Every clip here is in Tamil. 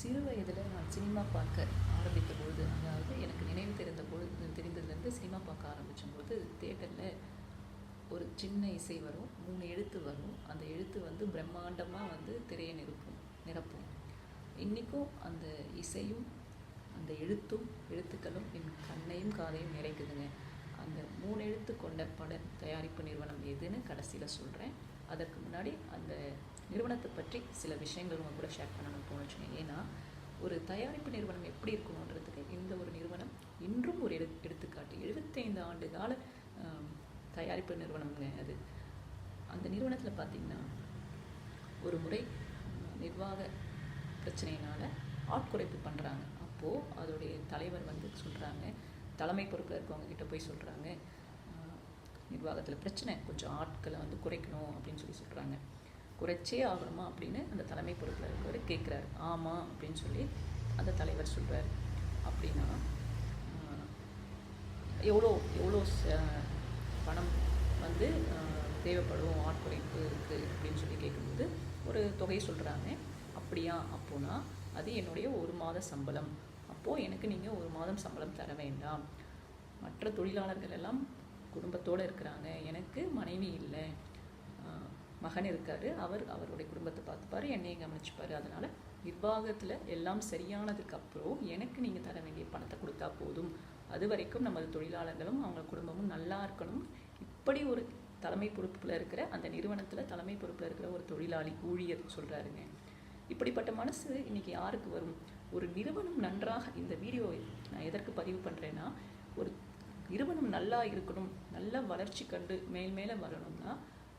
சிறு வயதில் நான் சினிமா பார்க்க ஆரம்பித்த பொழுது அதாவது எனக்கு நினைவு தெரிந்த பொழுது தெரிந்ததுலேருந்து சினிமா பார்க்க ஆரம்பித்தபோது தேட்டரில் ஒரு சின்ன இசை வரும் மூணு எழுத்து வரும். அந்த எழுத்து வந்து பிரம்மாண்டமாக வந்து திரையை நிரப்பும் நிரப்பும். இன்றைக்கும் அந்த இசையும் அந்த எழுத்தும் எழுத்துக்களும் என் கண்ணையும் காதையும் நிறைக்குதுங்க. அந்த மூணு எழுத்து கொண்ட பட தயாரிப்பு நிறுவனம் எதுன்னு கடைசியில் சொல்கிறேன் அதற்கு முன்னாடி அந்த நிறுவனத்தை பற்றி சில விஷயங்கள் உங்க கூட ஷேர் பண்ணணும்னு தோணுச்சுங்க ஏன்னா ஒரு தயாரிப்பு நிறுவனம் எப்படி இருக்கணுன்றதுக்கு இந்த ஒரு நிறுவனம் இன்றும் ஒரு எடு எடுத்துக்காட்டு. எழுபத்தைந்து ஆண்டு கால தயாரிப்பு நிறுவனம்ங்க அது. அந்த நிறுவனத்தில் பார்த்தீங்கன்னா ஒரு முறை நிர்வாக பிரச்சனையினால் ஆட்குறைப்பு பண்ணுறாங்க அப்போது அதோடைய தலைவர் வந்து சொல்கிறாங்க தலைமை பொறுப்பில் இருக்கவங்க கிட்ட போய் சொல்கிறாங்க நிர்வாகத்தில் பிரச்சனை. கொஞ்சம் ஆட்களை வந்து குறைக்கணும் அப்படின்னு சொல்லி சொல்கிறாங்க குறைச்சே ஆகணுமா அப்படின்னு அந்த தலைமை பொறுப்பில் இருக்கிறவர் கேட்குறாரு ஆமாம் அப்படின்னு சொல்லி அந்த தலைவர் சொல்கிறார் அப்படின்னா எவ்வளோ எவ்வளோ ச- பணம் வந்து தேவைப்படும் ஆட்குறைப்பு இருக்குது அப்படின்னு சொல்லி கேட்கும்போது ஒரு தொகை சொல்கிறாங்க அப்படியா? அப்போனா அது என்னுடைய ஒரு மாத சம்பளம். அப்போது எனக்கு நீங்கள் ஒரு மாதம் சம்பளம் தர வேண்டாம். மற்ற தொழிலாளர்கள் எல்லாம் குடும்பத்தோடு இருக்கிறாங்க. எனக்கு மனைவி இல்லை. மகன் இருக்கார். அவர் அவருடைய குடும்பத்தை பார்த்துப்பாரு என்னையும் கவனிச்சுப்பாரு. அதனால் நிர்வாகத்தில் எல்லாம் சரியானதுக்கு அப்புறம் எனக்கு நீங்கள் தர வேண்டிய பணத்தை கொடுத்தா போதும். அது வரைக்கும் நமது தொழிலாளர்களும் அவங்க குடும்பமும் நல்லா இருக்கணும். இப்படி ஒரு தலைமை பொறுப்பில் இருக்கிற அந்த நிறுவனத்தில் தலைமை பொறுப்பில் இருக்கிற ஒரு தொழிலாளி ஊழியர் சொல்கிறாருங்க இப்படிப்பட்ட மனசு இன்னைக்கு யாருக்கு வரும்? ஒரு நிறுவனம் நன்றாக இந்த வீடியோ நான் எதற்கு பதிவு பண்ணுறேன்னா நிறுவனம் நல்லா இருக்கணும் நல்ல வளர்ச்சி கண்டு மேல் மேலே வரணும்னா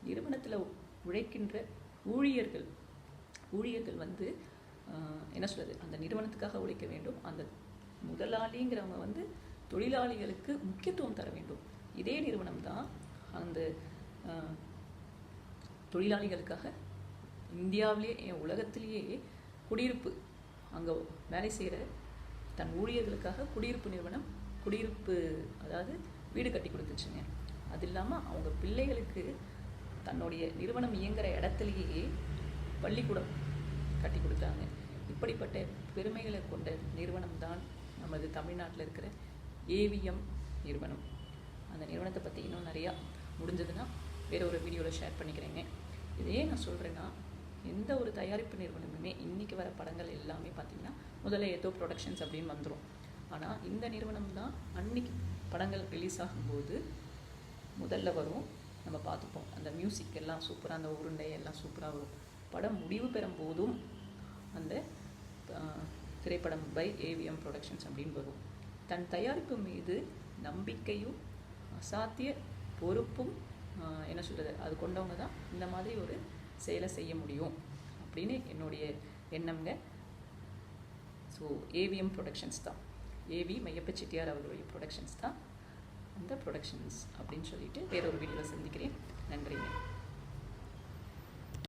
நிறுவனத்தில் உழைக்கின்ற ஊழியர்கள் ஊழியர்கள் வந்து என்ன சொல்கிறது அந்த நிறுவனத்துக்காக உழைக்க வேண்டும். அந்த முதலாளிங்கிறவங்க வந்து தொழிலாளிகளுக்கு முக்கியத்துவம் தர வேண்டும். இதே நிறுவனம் தான் அந்த தொழிலாளிகளுக்காக இந்தியாவிலேயே உலகத்திலேயே குடியிருப்பு அங்கே வேலை செய்கிற தன் ஊழியர்களுக்காக குடியிருப்பு நிறுவனம் குடியிருப்பு அதாவது வீடு கட்டி கொடுத்துச்சுங்க. அது இல்லாமல் அவங்க பிள்ளைகளுக்கு தன்னுடைய நிறுவனம் இயங்குகிற இடத்துலையே பள்ளிக்கூடம் கட்டி கொடுத்தாங்க. இப்படிப்பட்ட பெருமைகளை கொண்ட நிறுவனம் தான் நமது தமிழ்நாட்டில் இருக்கிற ஏவிஎம் நிறுவனம். அந்த நிறுவனத்தை பற்றி இன்னும் நிறையா முடிஞ்சதுன்னா வேற ஒரு வீடியோவில் ஷேர் பண்ணிக்கிறேங்க. இதே நான் சொல்கிறேன்னா எந்த ஒரு தயாரிப்பு நிறுவனமுமே இன்றைக்கி வர படங்கள் எல்லாமே பார்த்தீங்கன்னா முதல்ல ஏதோ ப்ரொடக்ஷன்ஸ் அப்படின்னு வந்துடும் ஆனால் இந்த நிறுவனம் தான் அன்னைக்கு படங்கள் ரிலீஸ் ஆகும்போது முதல்ல வரும். நம்ம பார்த்துப்போம். அந்த மியூசிக் எல்லாம் சூப்பராக அந்த உருண்டை எல்லாம் சூப்பராக வரும். படம் முடிவு பெறும் போதும் அந்த திரைப்படம் பை ஏவிஎம் ப்ரொடக்ஷன்ஸ் அப்படின்னு வரும். தன் தயாரிப்பு மீது நம்பிக்கையும் அசாத்திய பொறுப்பும் என்ன சொல்கிறது அது கொண்டவங்க தான் இந்த மாதிரி ஒரு செயலை செய்ய முடியும் அப்படின்னு என்னுடைய எண்ணம்ங்க. ஸோ ஏவிஎம் ப்ரொடக்ஷன்ஸ் தான். ஏவி மையப்ப செட்டியார் அவர்களுடைய ப்ரொடக்ஷன்ஸ் தான். அந்த ப்ரொடக்ஷன்ஸ் அப்படின்னு சொல்லிட்டு வேற ஒரு வீடியோவில் சந்திக்கிறேன். நன்றிங்க.